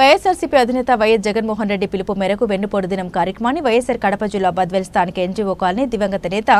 వైఎస్ఆర్సీపీ అధినేత వైఎస్ జగన్మోహన్ రెడ్డి పిలుపు మేరకు వెన్నుపోటు దినం కార్యక్రమాన్ని వైఎస్ఆర్ కడప జిల్లా బద్వేల్ స్థానిక ఎన్జీఓ కాలనీ దివంగత నేత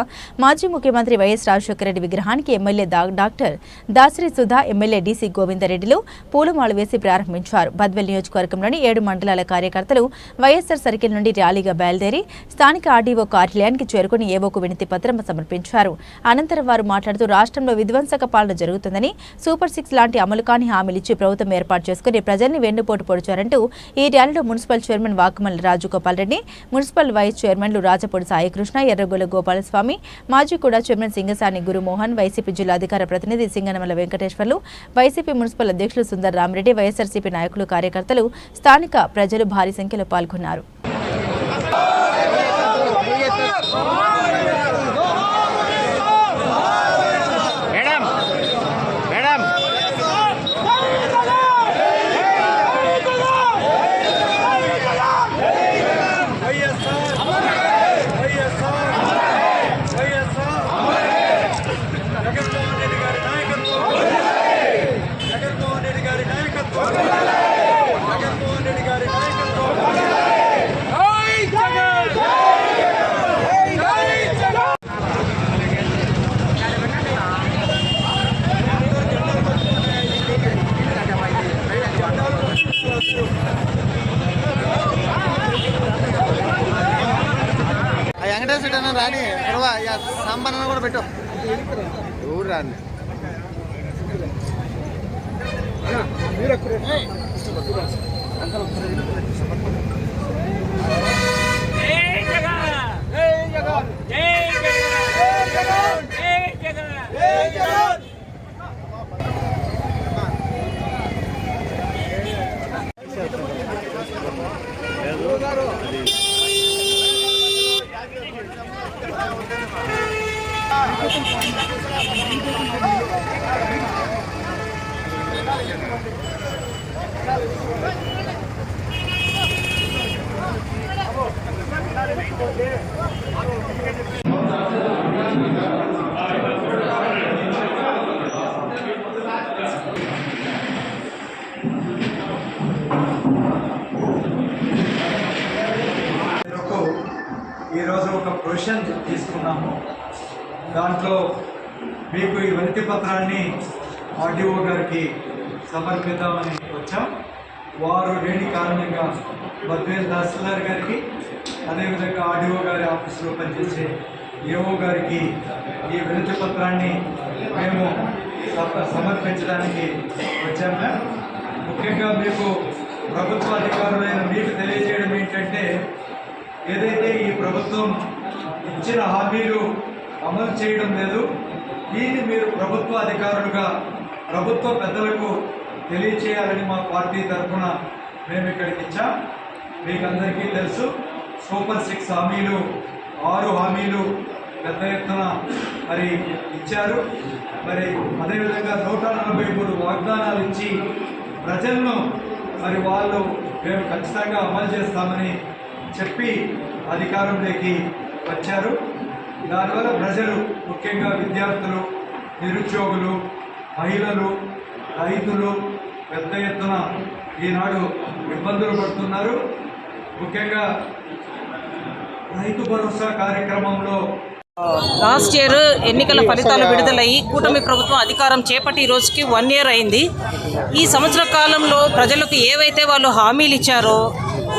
మాజీ ముఖ్యమంత్రి వైఎస్ రాజశేఖరరెడ్డి విగ్రహానికి MLA doctor Dasari Sudha MLA D C గోవిందరెడ్డిలు పూలమాలు వేసి ప్రారంభించారు. బద్వేల్ నియోజకవర్గంలోని ఏడు మండలాల కార్యకర్తలు వైఎస్ఆర్ సర్కిల్ నుండి ర్యాలీగా బయలుదేరి స్థానిక ఆర్డీఓ కార్యాలయానికి చేరుకుని ఏవోకు వినతి పత్రం సమర్పించారు. అనంతరం వారు మాట్లాడుతూ రాష్ట్రంలో విధ్వంసక పాలన జరుగుతుందని సూపర్ సిక్స్ లాంటి అమలు కాని హామీలిచ్చి ప్రభుత్వం ఏర్పాటు చేసుకుని ప్రజల్ని వెన్నుపోటు తీసుకొచ్చారంటూ ఈ ర్యాలీలో municipal chairman Vakamal Rajagopal Reddy municipal vice చైర్మన్లు రాజపూడి సాయికృష్ణ ఎర్రగొల్ల గోపాలస్వామి మాజీ కూడా చైర్మన్ సింగసాని గురుమోహన్ వైసీపీ జిల్లాధికార ప్రతినిధి సింగనమల వెంకటేశ్వర్లు వైసీపీ మున్సిపల్ అధ్యక్షులు సుందర్ రామరెడ్డి వైఎస్ఆర్సీపీ నాయకులు కార్యకర్తలు స్థానిక ప్రజలు భారీ సంఖ్యలో పాల్గొన్నారు మేడం మేడం జగన్మోహన్ రెడ్డి గారి నాయకత్వం జగన్మోహన్ రెడ్డి గారి నాయకత్వం జగన్మోహన్ రెడ్డి గారి నాయకత్వం ఆ వెంకటేశ్వర అన్న రాని తర్వాత సాంబార్ కూడా పెట్టు. ఊరు రాని? మేరకు ఈరోజు ఒక ప్రొవిజన్ తీసుకున్నాము. దాంట్లో మీకు ఈ వినతి పత్రాన్ని ఆర్డీఓ గారికి సమర్పిద్దామని వచ్చాం. వారు లేని కారణంగా బద్వేల్ తహసీల్దార్ గారికి అదేవిధంగా ఆర్డీఓ గారి ఆఫీసులో పనిచేసే ఏఓ గారికి ఈ వినతి పత్రాన్ని మేము సమర్పించడానికి వచ్చాము ముఖ్యంగా మీకు ప్రభుత్వ అధికారులైన మీకు తెలియజేయడం ఏంటంటే ఏదైతే ఈ ప్రభుత్వం ఇచ్చిన హామీలు అమలు చేయడం లేదు దీన్ని మీరు ప్రభుత్వ అధికారులుగా ప్రభుత్వ పెద్దలకు తెలియచేయాలని మా పార్టీ తరఫున మేము ఇక్కడికి ఇచ్చాం మీకు అందరికీ తెలుసు సూపర్ సిక్స్ హామీలు ఆరు హామీలు పెద్ద ఎత్తున మరి ఇచ్చారు. మరి అదేవిధంగా నూట నలభై మూడు వాగ్దానాలు ఇచ్చి ప్రజలను మరి వాళ్ళు మేము ఖచ్చితంగా అమలు చేస్తామని చెప్పి అధికారంలోకి వచ్చారు. దానివల్ల ప్రజలు ముఖ్యంగా విద్యార్థులు నిరుద్యోగులు మహిళలు రైతులు పెద్ద ఎత్తున ఈనాడు ఇబ్బందులు పడుతున్నారు. ముఖ్యంగా రైతు భరోసా కార్యక్రమంలో లాస్ట్ ఇయర్ ఎన్నికల ఫలితాలు విడుదలయ్యి కూటమి ప్రభుత్వం అధికారం చేపట్టి ఈ రోజుకి వన్ ఇయర్ అయింది. ఈ సంవత్సర కాలంలో ప్రజలకు ఏవైతే వాళ్ళు హామీలు ఇచ్చారో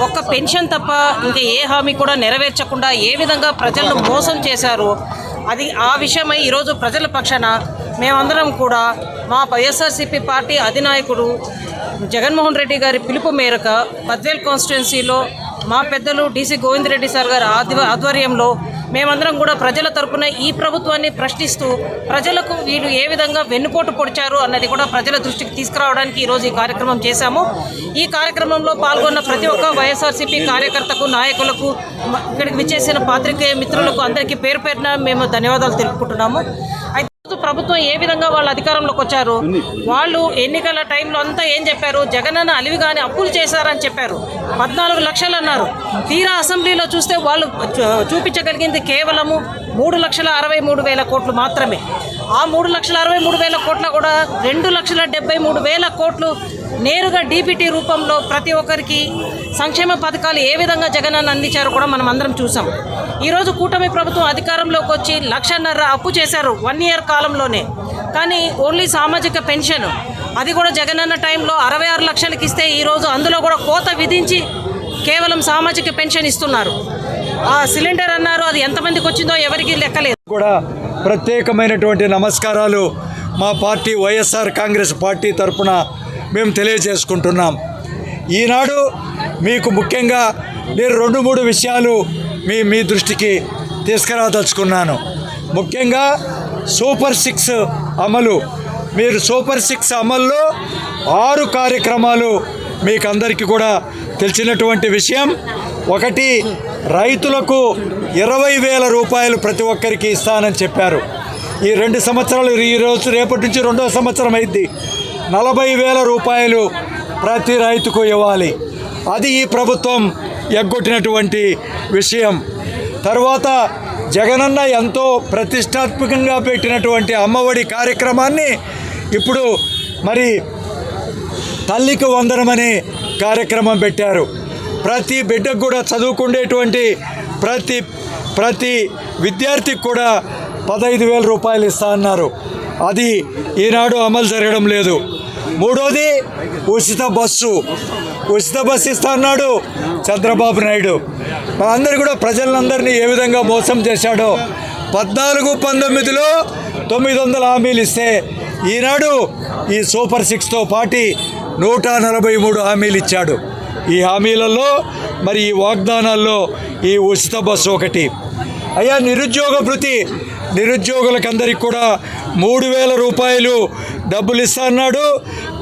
ఒక్క పెన్షన్ తప్ప ఇంకా ఏ హామీ కూడా నెరవేర్చకుండా ఏ విధంగా ప్రజలను మోసం చేశారో అది ఆ విషయమై ఈరోజు ప్రజల పక్షాన మేమందరం కూడా మా వైఎస్ఆర్సీపీ పార్టీ అధినాయకుడు జగన్మోహన్ రెడ్డి గారి పిలుపు మేరకు పద్వేల్ కాన్స్టిట్యున్సీలో మా పెద్దలు డీసీ గోవిందరెడ్డి సార్ గారి ఆధ్వ ఆధ్వర్యంలో మేమందరం కూడా ప్రజల తరపున ఈ ప్రభుత్వాన్ని ప్రశ్నిస్తూ ప్రజలకు వీళ్ళు ఏ విధంగా వెన్నుపోటు పొడిచారు అన్నది కూడా ప్రజల దృష్టికి తీసుకురావడానికి ఈరోజు ఈ కార్యక్రమం చేశాము. ఈ కార్యక్రమంలో పాల్గొన్న ప్రతి ఒక్క వైఎస్ఆర్సీపీ కార్యకర్తకు నాయకులకు ఇక్కడికి విచ్చేసిన పాత్రికేయ మిత్రులకు అందరికీ పేరు పేరున మేము ధన్యవాదాలు తెలుపుకుంటున్నాము. అయితే ప్రభుత్వం ఏ విధంగా వాళ్ళు అధికారంలోకి వచ్చారు? వాళ్ళు ఎన్నికల టైంలో అంతా ఏం చెప్పారు? జగనన్న అలివిగాని అప్పులు చేశారని చెప్పారు. పద్నాలుగు లక్షలు అన్నారు. తీరా అసెంబ్లీలో చూస్తే వాళ్ళు చూపించగలిగింది కేవలము మూడు లక్షల అరవై మూడు వేల కోట్లు మాత్రమే. ఆ మూడు లక్షల అరవై మూడు వేల కోట్ల కూడా రెండు లక్షల డెబ్బై మూడు వేల కోట్లు నేరుగా డీబీటీ రూపంలో ప్రతి ఒక్కరికి సంక్షేమ పథకాలు ఏ విధంగా జగన్ అన్న అందించారో కూడా మనం అందరం చూసాం. ఈరోజు కూటమి ప్రభుత్వం అధికారంలోకి వచ్చి లక్షన్నర అప్పు చేశారు వన్ ఇయర్ కాలంలోనే. కానీ ఓన్లీ సామాజిక పెన్షన్. అది కూడా జగనన్న టైంలో అరవై ఆరు లక్షలకి ఇస్తే ఈరోజు అందులో కూడా కోత విధించి కేవలం సామాజిక పెన్షన్ ఇస్తున్నారు. ఆ సిలిండర్ అన్నారు అది ఎంతమందికి వచ్చిందో ఎవరికి లెక్కలేదు. కూడా ప్రత్యేకమైనటువంటి నమస్కారాలు మా పార్టీ వైఎస్ఆర్ కాంగ్రెస్ పార్టీ తరపున మేము తెలియజేసుకుంటున్నాం. ఈనాడు మీకు ముఖ్యంగా నేను రెండు మూడు విషయాలు మీ మీ దృష్టికి తీసుకురాదలుచుకున్నాను. ముఖ్యంగా సూపర్ సిక్స్ అమలు. మీరు సూపర్ సిక్స్ అమల్లో ఆరు కార్యక్రమాలు మీకు అందరికీ కూడా తెలిసినటువంటి విషయం. ఒకటి రైతులకు ఇరవై వేల రూపాయలు ప్రతి ఒక్కరికి ఇస్తానని చెప్పారు. ఈ రెండు సంవత్సరాలు ఈ రోజు రేపటి నుంచి రెండో సంవత్సరం అయింది. నలభై వేల రూపాయలు ప్రతి రైతుకు ఇవ్వాలి. అది ఈ ప్రభుత్వం ఎగ్గొట్టినటువంటి విషయం. తర్వాత జగనన్న ఎంతో ప్రతిష్టాత్మకంగా పెట్టినటువంటి అమ్మఒడి కార్యక్రమాన్ని ఇప్పుడు మరి తల్లికి వందనమనే కార్యక్రమం పెట్టారు. ప్రతి బిడ్డకు కూడా చదువుకునేటువంటి ప్రతి ప్రతి విద్యార్థికి కూడా పదహైదు వేల రూపాయలు ఇస్తా అన్నారు. అది ఈనాడు అమలు జరగడం లేదు. మూడోది ఉచిత బస్సు. ఉచిత బస్సు ఇస్తా అన్నాడు చంద్రబాబు నాయుడు. అందరు కూడా ప్రజలందరినీ ఏ విధంగా మోసం చేశాడో పద్నాలుగు పంతొమ్మిదిలో తొమ్మిది వందల హామీలు ఇస్తే ఈనాడు ఈ సూపర్ సిక్స్తో పాటి నూట నలభై మూడు హామీలు ఇచ్చాడు. ఈ హామీలలో మరి ఈ వాగ్దానాల్లో ఈ ఉచిత బస్సు ఒకటి. అయ్యా నిరుద్యోగ భృతి నిరుద్యోగులకందరికి కూడా మూడు వేల రూపాయలు డబ్బులు ఇస్తా అన్నాడు.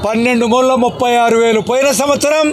పన్నెండు మూల ముప్పై ఆరు వేలు పోయిన సంవత్సరం